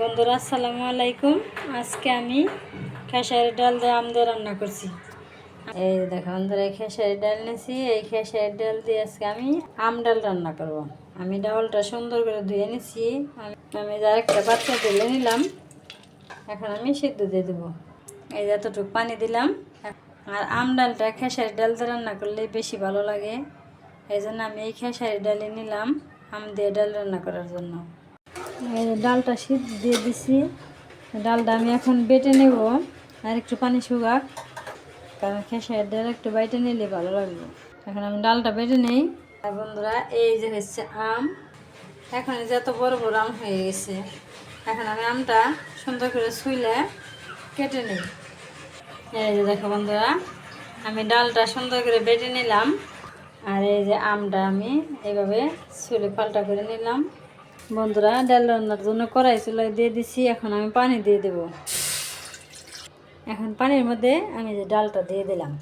বন্ধুরা, আসসালামু আলাইকুম। আজকে আমি খেসারি ডাল দিয়ে আম দিয়ে রান্না করছি। এই দেখো, বন্ধুরা, এই খেসারি ডাল নিয়েছি। এই খেসারি ডাল দিয়ে আজকে আমি আম ডাল রান্না করব। আমি ডালটা সুন্দর করে ধুয়ে নিছি আমি আমি যা একটা বাচ্চা তুলে নিলাম। এখন আমি সিদ্ধ দিয়ে দেবো। এই যে এতটুকু পানি দিলাম। আর আম ডালটা খেসারি ডাল দিয়ে রান্না করলে বেশি ভালো লাগে। এই জন্য আমি এই খেসারি ডালে নিলাম, আম দিয়ে ডাল রান্না করার জন্য। ডালটা সিদ্ধ দিয়ে দিছি। ডালটা আমি এখন বেটে নেব আর একটু পানি শুকাক, কারণ খেসার ডাল একটু বাইটে নিলে ভালো লাগবে। এখন আমি ডালটা বেটে নেই। আর বন্ধুরা, এই যে হচ্ছে আম। এখন যে এত বড় বড় আম হয়ে গেছে। এখন আমি আমটা সুন্দর করে শুইলে কেটে নিই। এই যে দেখো বন্ধুরা, আমি ডালটা সুন্দর করে বেটে নিলাম। আর এই যে আমটা আমি এইভাবে ছুলে পাল্টা করে নিলাম। বন্ধুরা, ডাল রান্নার জন্য কড়াই চুলাই দিয়ে দিছি, এখন আমি পানি দিয়ে দেব। এখন পানির মধ্যে আমি যে ডালটা দিয়ে দিলাম,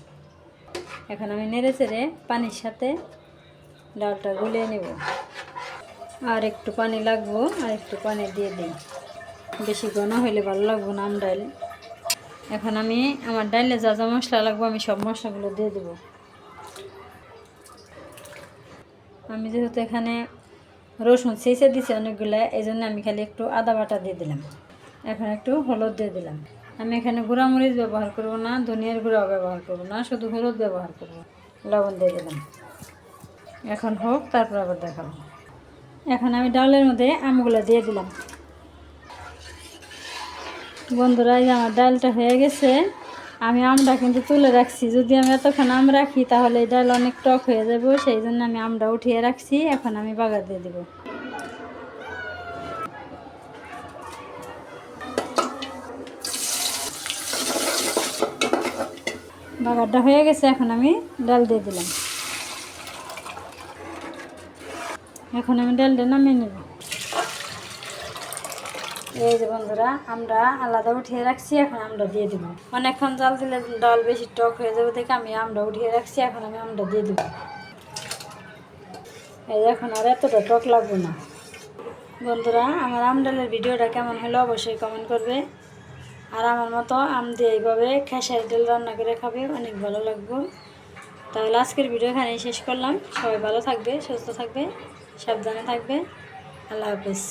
এখন আমি নেড়ে চেড়ে পানির সাথে ডালটা গুলিয়ে নেব। আর একটু পানি লাগবো, আর একটু পানি দিয়ে দিই। বেশি ঘন হইলে ভালো লাগবো না আম ডাল এখন আমি আমার ডালে যা যা মশলা লাগবো, আমি সব মশলাগুলো দিয়ে দেবো। আমি যেহেতু এখানে রসুন ছেঁচে দিছি অনেকগুলো এই জন্য আমি খালি একটু আদা বাটা দিয়ে দিলাম। এখন একটু হলুদ দিয়ে দিলাম। আমি এখানে মরিচ ব্যবহার করব না, ধনিয়ার গুঁড়াও ব্যবহার করব না, শুধু হলুদ ব্যবহার করব। লবণ দিয়ে দিলাম। এখন হোক, তারপর আবার দেখাবো। এখন আমি ডালের মধ্যে আমগুলো দিয়ে দিলাম। বন্ধুরা, এই আমার ডালটা হয়ে গেছে। আমি আমটা কিন্তু তুলে রাখছি। যদি আমি এতক্ষণ আম রাখি, তাহলে এই ডাল অনেক টক হয়ে যাব। সেই জন্য আমি আমটা উঠিয়ে রাখছি। এখন আমি বাগার দিয়ে দেবো। বাগারটা হয়ে গেছে। এখন আমি ডাল দিয়ে দিলাম। এখন আমি ডালটা নামিয়ে নেব। এই যে বন্ধুরা, আমরা আলাদা উঠিয়ে রাখছি, এখন আমরা দিয়ে দিব। অনেকক্ষণ জাল দিলে ডাল বেশি টক হয়ে যাবে দেখে আমি আমরা উঠিয়ে রাখছি, এখন আমি আমরা দিয়ে দিব। এই এখন আর এতটা টক লাগবে না। বন্ধুরা, আমার আম ডালের ভিডিওটা কেমন হলো অবশ্যই কমেন্ট করবে। আর আমার মতো আম দিয়ে এইভাবে খেসারি ডাল রান্না করে খাবে অনেক ভালো লাগবে। তাহলে আজকের ভিডিও এখানেই শেষ করলাম। সবাই ভালো থাকবে, সুস্থ থাকবে, সাবধানে থাকবে। আল্লাহ হাফেজ।